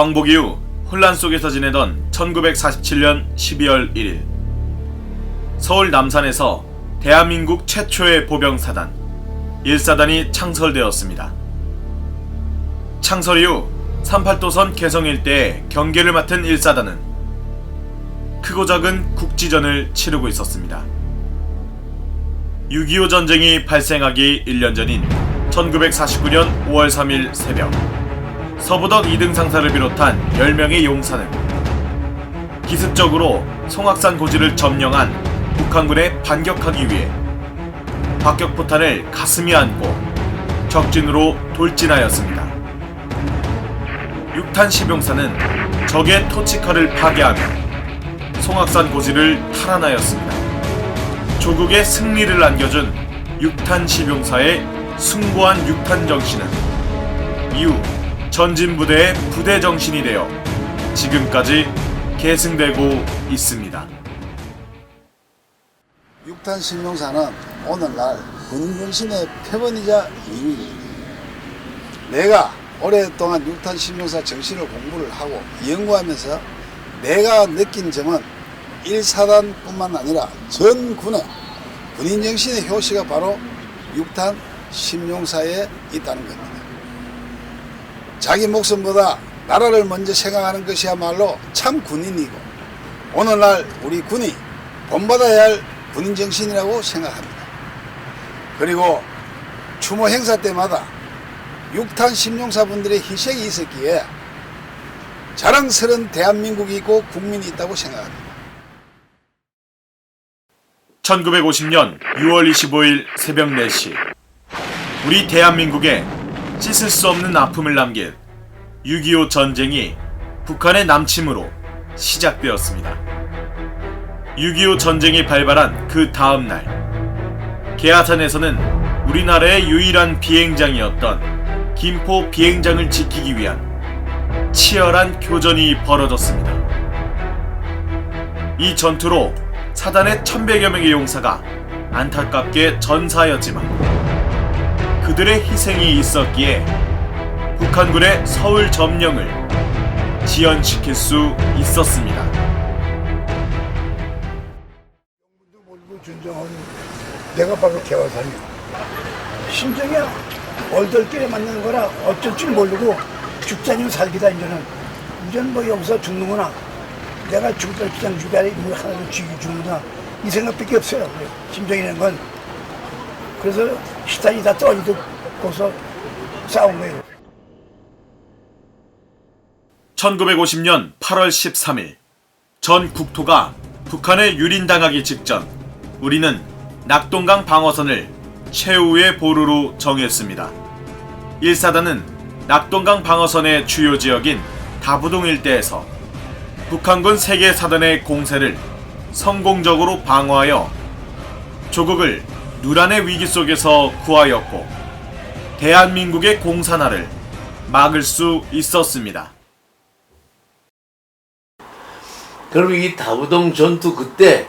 광복 이후 혼란 속에서 지내던 1947년 12월 1일 서울 남산에서 대한민국 최초의 보병사단 1사단이 창설되었습니다. 창설 이후 38도선 개성 일대에 경계를 맡은 1사단은 크고 작은 국지전을 치르고 있었습니다. 6.25 전쟁이 발생하기 1년 전인 1949년 5월 3일 새벽 서부덕 2등 상사를 비롯한 10명의 용사는 기습적으로 송악산 고지를 점령한 북한군에 반격하기 위해 박격포탄을 가슴에 안고 적진으로 돌진하였습니다. 6탄 시병사는 적의 토치카를 파괴하며 송악산 고지를 탈환하였습니다. 조국의 승리를 안겨준 6탄 시병사의 숭고한 6탄 정신은 이후 전진 부대의 부대 정신이 되어 지금까지 계승되고 있습니다. 육탄 신용사는 오늘날 군중심의 표본이자 이유입니다. 내가 오랫동안 육탄 신용사 정신을 공부를 하고 연구하면서 내가 느낀 점은 1사단뿐만 아니라 전 군의 군인 정신의 효시가 바로 육탄 신용사에 있다는 겁니다. 자기 목숨보다 나라를 먼저 생각하는 것이야말로 참 군인이고 오늘날 우리 군이 본받아야 할 군인 정신이라고 생각합니다. 그리고 추모 행사 때마다 육탄 신용사분들의 희생이 있었기에 자랑스러운 대한민국이 있고 국민이 있다고 생각합니다. 1950년 6월 25일 새벽 4시 우리 대한민국에 씻을 수 없는 아픔을 남긴 6.25 전쟁이 북한의 남침으로 시작되었습니다. 6.25 전쟁이 발발한 그 다음 날 계하산에서는 우리나라의 유일한 비행장이었던 김포 비행장을 지키기 위한 치열한 교전이 벌어졌습니다. 이 전투로 사단의 1100여 명의 용사가 안타깝게 전사하였지만 그들의 희생이 있었기에 북한군의 서울 점령을 지연시킬 수 있었습니다. 몰고 준정은 내가 바로 개화산이야. 심정이야. 얼떨결에 만나는 거라 어쩔 줄 모르고 죽자니면 살기다 이제는. 이제는 뭐 여기서 죽는구나. 내가 죽을 때 그냥 뭐 하나도 죽이 죽는구나. 이 생각밖에 없어요. 심정이라는 건. 그래서 시단이 다 떨어지고 거기서 싸운 거예요. 1950년 8월 13일 전 국토가 북한에 유린당하기 직전 우리는 낙동강 방어선을 최후의 보루로 정했습니다. 1사단은 낙동강 방어선의 주요 지역인 다부동 일대에서 북한군 3개 사단의 공세를 성공적으로 방어하여 조국을 누란의 위기 속에서 구하였고 대한민국의 공산화를 막을 수 있었습니다. 그럼 이 다부동 전투 그때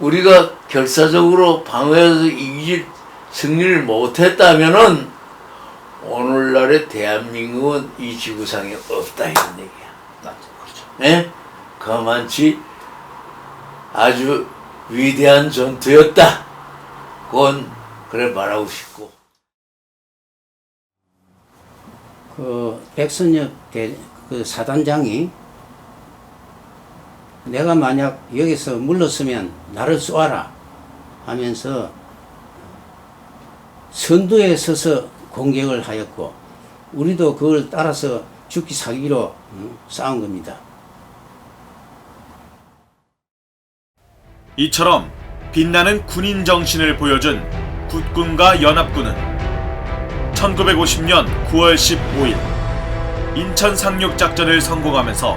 우리가 결사적으로 방어해서 이길 승리를 못했다면은 오늘날의 대한민국은 이 지구상에 없다 이런 얘기야. 그렇죠. 예? 그만치 아주 위대한 전투였다. 그건 그래 말하고 싶고. 그 백선엽 대, 그 사단장이 내가 만약 여기서 물렀으면 나를 쏘아라 하면서 선두에 서서 공격을 하였고 우리도 그걸 따라서 죽기 살기로 음, 싸운 겁니다. 이처럼 빛나는 군인 정신을 보여준 국군과 연합군은 1950년 9월 15일 인천 상륙 작전을 성공하면서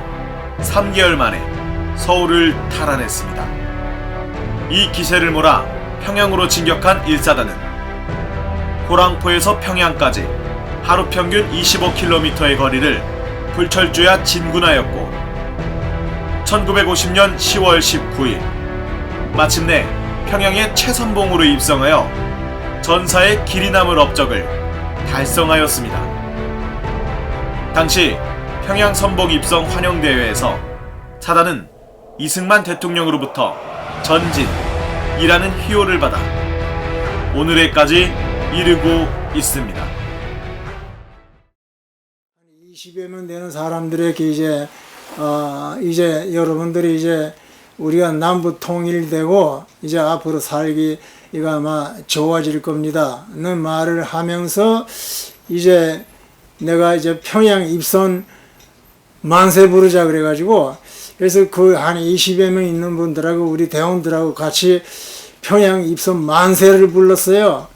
3개월 만에 서울을 탈환했습니다. 이 기세를 몰아 평양으로 진격한 1사단은 호랑포에서 평양까지 하루 평균 25km의 거리를 불철주야 진군하였고 1950년 10월 19일 마침내 평양의 최선봉으로 입성하여 전사의 길이 남을 업적을 달성하였습니다. 당시 평양 선봉 입성 환영 대회에서 사단은 이승만 대통령으로부터 전진이라는 희호를 받아 오늘에까지 이르고 있습니다. 20여 명 되는 사람들에게 이제 어 이제 여러분들이 이제 우리가 남북 통일되고 이제 앞으로 살기가 아마 좋아질 겁니다는 말을 하면서 이제 내가 이제 평양 입선 만세 부르자 그래가지고 그래서 그 한 20여 명 있는 분들하고 우리 대원들하고 같이 평양 입선 만세를 불렀어요.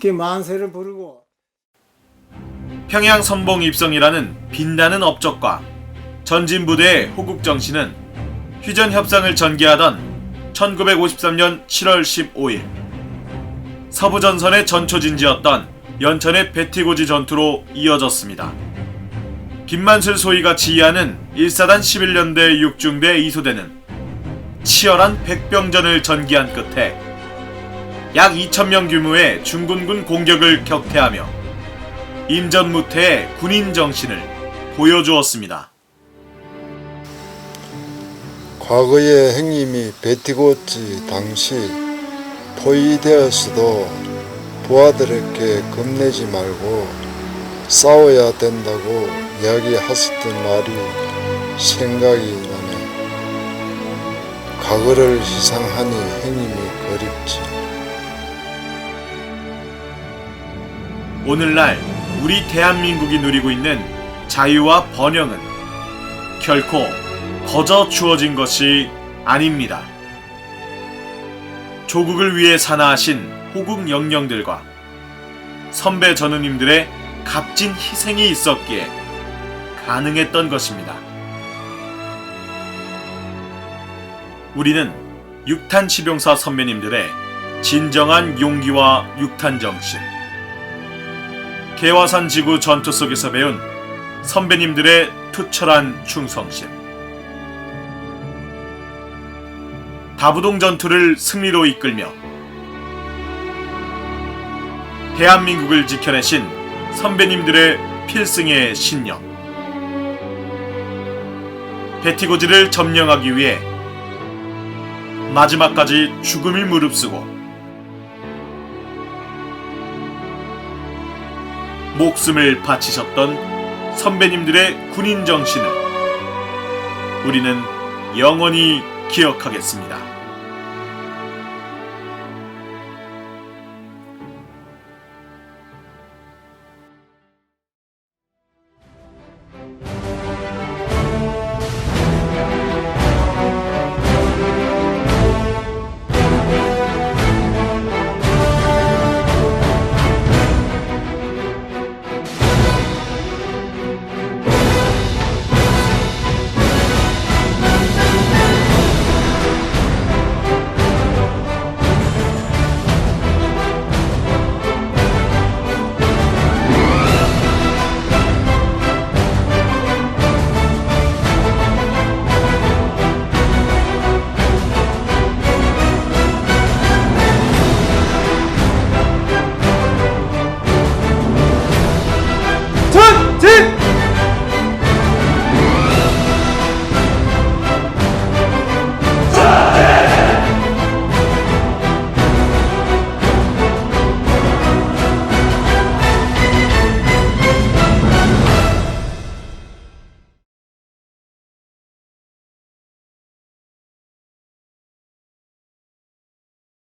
그 만세를 부르고 평양 선봉 입성이라는 빛나는 업적과 전진 부대의 호국 정신은 휴전 협상을 전개하던 1953년 7월 15일 서부 전선의 전초진지였던 연천의 베티고지 전투로 이어졌습니다. 김만술 소위가 지휘하는 1사단 11년대 6중대 2소대는 치열한 백병전을 전개한 끝에 약 2천명 규모의 중군군 공격을 격퇴하며 임전무태의 군인 정신을 보여주었습니다. 과거의 행님이 베티고치 당시 포위되었어도 부하들에게 겁내지 말고 싸워야 된다고 이야기하셨던 말이 생각이 나네. 과거를 희생하니 행님이 그립지. 오늘날 우리 대한민국이 누리고 있는 자유와 번영은 결코 거저 주어진 것이 아닙니다. 조국을 위해 산하하신 호국 영령들과 선배 전우님들의 값진 희생이 있었기에 가능했던 것입니다. 우리는 육탄 치병사 선배님들의 진정한 용기와 육탄 정신, 개화산 지구 전투 속에서 배운 선배님들의 투철한 충성심. 다부동 전투를 승리로 이끌며 대한민국을 지켜내신 선배님들의 필승의 신념. 베티고지를 점령하기 위해 마지막까지 죽음을 무릅쓰고 목숨을 바치셨던 선배님들의 군인 정신을 우리는 영원히 기억하겠습니다.